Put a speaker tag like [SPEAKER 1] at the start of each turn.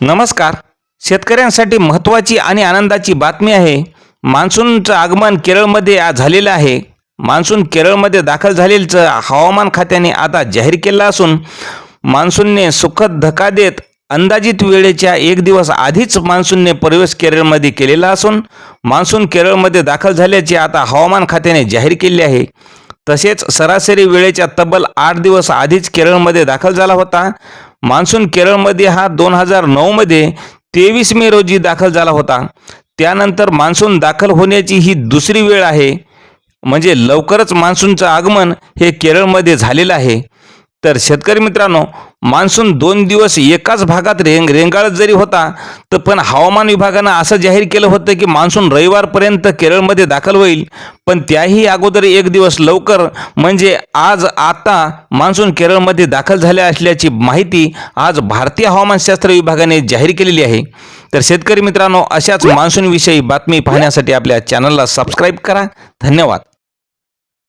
[SPEAKER 1] नमस्कार. शेतकऱ्यांसाठी महत्त्वाची आणि आनंदाची बातमी आहे. मान्सूनचं आगमन केरळमध्ये आज झालेलं आहे. मान्सून केरळमध्ये दाखल झालेलचं हवामान खात्याने आता जाहीर केलं असून मान्सूनने सुखद धक्का देत अंदाजित वेळेच्या एक दिवस आधीच मान्सूनने प्रवेश केरळमध्ये केलेला असून मान्सून केरळमध्ये दाखल झाल्याचे आता हवामान खात्याने जाहीर केले आहे. तसेच सरासरी वेळेच्या तब्बल आठ दिवस आधीच केरळमध्ये दाखल झाला होता. मान्सून केरळमध्ये हा दोन हजार नऊमध्ये तेवीस मे रोजी दाखल झाला होता. त्यानंतर मान्सून दाखल होण्याची ही दुसरी वेळ आहे. म्हणजे लवकरच मान्सूनचं आगमन हे केरळमध्ये झालेलं आहे. तर शेतकरी मित्रांनो मान्सून दोन दिवस एकाच भागात रेंग रेंगाळत जरी होता तर पण हवामान विभागानं असं जाहीर केलं होतं की मान्सून रविवारपर्यंत केरळमध्ये दाखल होईल. पण त्याही अगोदर एक दिवस लवकर म्हणजे आज आता मान्सून केरळमध्ये दाखल झाले असल्याची माहिती आज भारतीय हवामानशास्त्र विभागाने जाहीर केलेली आहे. तर शेतकरी मित्रांनो अशाच मान्सूनविषयी बातमी पाहण्यासाठी आपल्या चॅनलला सबस्क्राईब करा. धन्यवाद.